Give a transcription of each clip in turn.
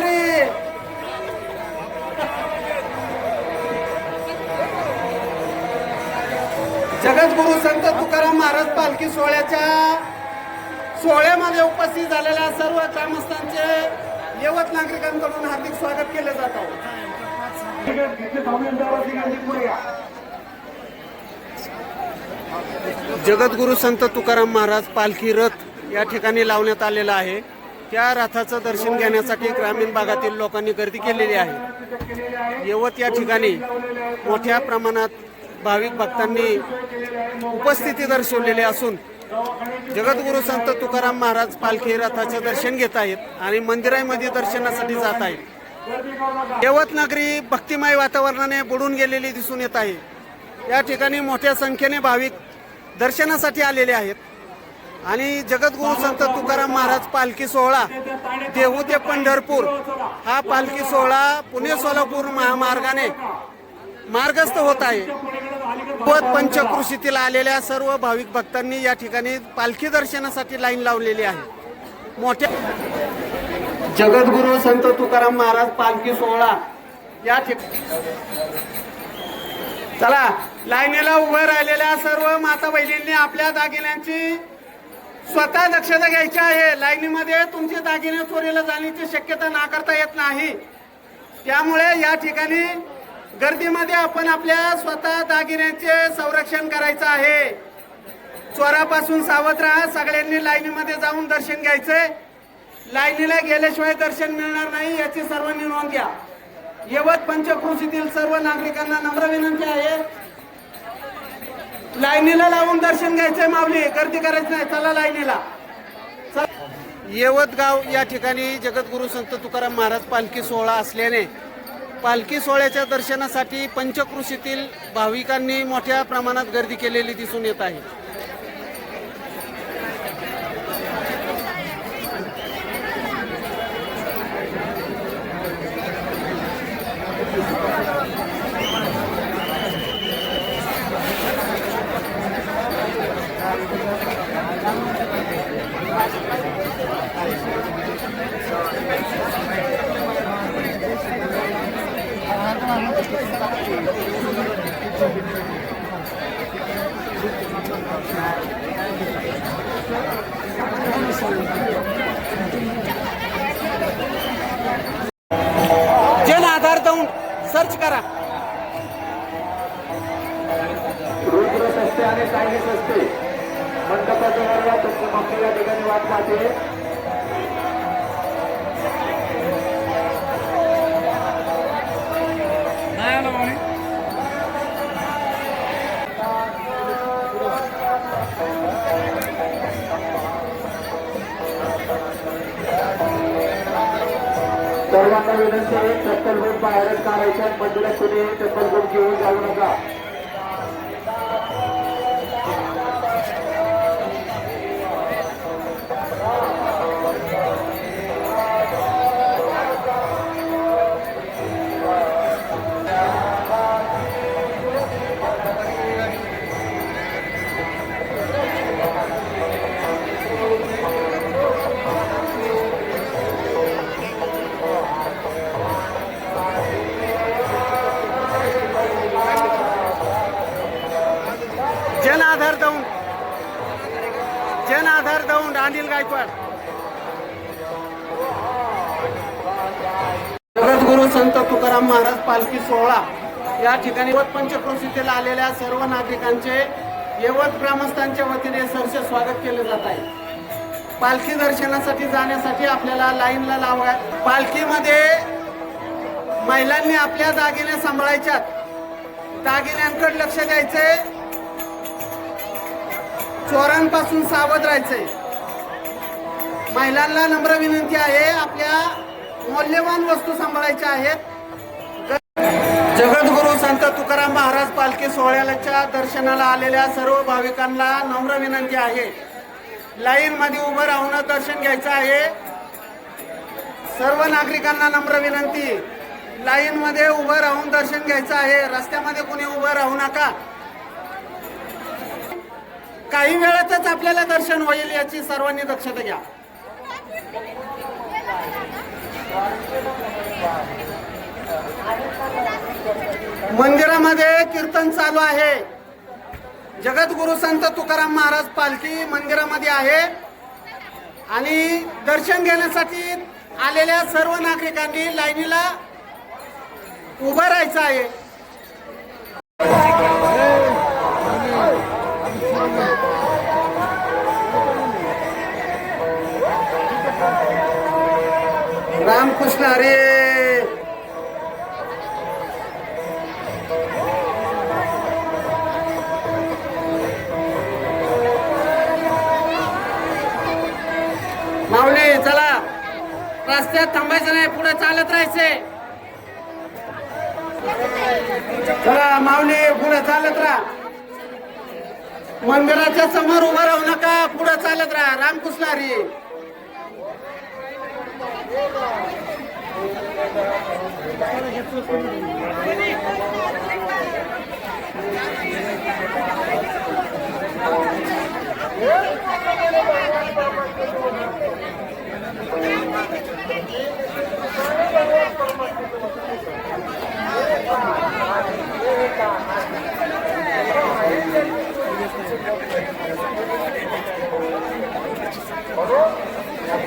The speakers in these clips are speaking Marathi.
रे जगद्गुरु संत तुकाराम महाराज पालखी सोहळ्याच्या सोहळ्यामध्ये उपस्थित झालेल्या सर्व ग्रामस्थांचे यवत नागरिकांकडून हार्दिक स्वागत केले जात जगद्गुरु संत तुकाराम महाराज पालखी रथ या ठिकाणी लावण्यात आलेला आहे. त्या रथाचं दर्शन घेण्यासाठी ग्रामीण भागातील लोकांनी गर्दी केलेली आहे. यवत या ठिकाणी मोठ्या प्रमाणात भाविक भक्तांनी उपस्थिती दर्शवलेली असून जगद्गुरु संत तुकाराम महाराज पालखी रथाचे दर्शन घेत आहेत आणि मंदिरामध्ये दर्शनासाठी जात आहेत. यवत नगरी भक्तिमय वातावरणाने बुडून गेलेली दिसून येत आहे. या ठिकाणी मोठ्या संख्येने भाविक दर्शनासाठी आलेले आहेत. आणि जगद्गुरु संत तुकाराम महाराज पालखी सोहळा देहू ते पंढरपूर हा पालखी सोहळा पुणे सोलापूर महामार्गाने मार्गस्थ होत आहे. पद पंचकृषीतील आलेल्या सर्व भाविक भक्तांनी या ठिकाणी पालखी दर्शनासाठी लाईन लावलेली आहे. मोठ्या जगद्गुरु संत तुकाराम महाराज पालखी सोहळा या ठिकाणी चला लाईनीला उभं राहिलेल्या सर्व माता बहिणींनी आपल्या दागिन्यांची स्वतः दक्षता घ्यायची आहे. लाईनीमध्ये तुमचे दागिने चोरीला जाण्याची शक्यता नाकारता येत नाही. त्यामुळे या ठिकाणी गर्दीमध्ये आपण आपल्या स्वतः दागिन्यांचे संरक्षण करायचं आहे. चोरापासून सावध राहा. सगळ्यांनी लाईनीमध्ये जाऊन दर्शन घ्यायचंय लाईनीला गेल्याशिवाय दर्शन मिळणार नाही याची सर्वांनी नोंद घ्या. यवत पंचक्रोशीतील सर्व नागरिकांना नम्र विनंती आहे. लाईनीला लावून दर्शन घ्यायचंय माऊली. गर्दी करायची नाही. चला लाईनीला. येवत गाव या ठिकाणी जगद्गुरु संत तुकाराम महाराज पालखी सोहळा असल्याने पालखी सोहळ्याच्या दर्शनासाठी पंचकृषीतील भाविकांनी मोठ्या प्रमाणात गर्दी केलेली दिसून येत आहे जन आधार देऊन सर्च करा. रुद्रस असते आणि सायनिस असते मंडपाच्या वर्गात या ठिकाणी वाट पाहते. सर्वांना चप्पल बोट बाहेरच काढायच्या मंदिरात कुणी चप्पल बोट घेऊन जाऊ नका. आधार देऊन जन आधार देऊन अनिल गायकवाड. जगद्गुरु संत तुकाराम महाराज पालखी सोहळा या ठिकाणी यवत पंचक्रोशीतील आलेल्या सर्व नागरिकांचे यवत ग्रामस्थांच्या वतीने सरसे स्वागत केले जात आहे. पालखी दर्शनासाठी जाण्यासाठी आपल्याला लाईनला लावा पालखीमध्ये महिलांनी आपल्या दागिने सांभाळायच्यात. दागिन्यांकडे लक्ष द्यायचंय. चोरांपासून सावध राहायचंय. महिलांना नम्र विनंती आहे आपल्या मौल्यवान वस्तू सांभाळायच्या आहेत. जगद्गुरु संत तुकाराम महाराज पालखी सोहळ्याच्या दर्शनाला आलेल्या सर्व भाविकांना नम्र विनंती आहे. लाईन मध्ये उभं राहून दर्शन घ्यायचं आहे. सर्व नागरिकांना नम्र विनंती. लाईन मध्ये उभं राहून दर्शन घ्यायचं आहे. रस्त्यामध्ये कोणी उभं राहू नका. काही वेळातच आपल्याला दर्शन होईल याची सर्वांनी दक्षता घ्या. मंदिरामध्ये कीर्तन चालू आहे. जगद्गुरु संत तुकाराम महाराज पालखी मंदिरामध्ये आहे. आणि दर्शन घेण्यासाठी आलेल्या सर्व नागरिकांनी लाईनीला उभं राहायचं आहे. रामकृष्ण अरे! माऊली चला. रस्त्यात थांबायचं नाही पुढे चालत राहायचे. चला माऊली पुढे चालत राहा. मंदिराच्या समोर उभं राहू नका पुढे चालत राहा. रामकृष्ण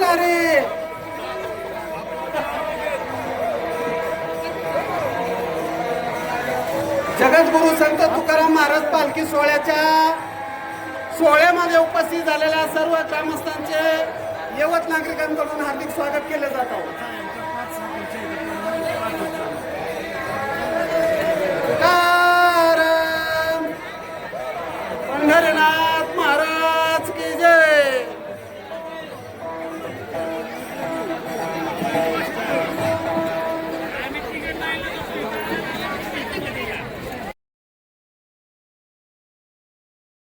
रामकृष्ण जगद्गुरु संत तुकाराम महाराज पालखी सोहळ्याच्या सोहळ्यामध्ये उपस्थित झालेल्या सर्व ग्रामस्थांचे यवत नागरिकांकडून हार्दिक स्वागत केले जात आहे.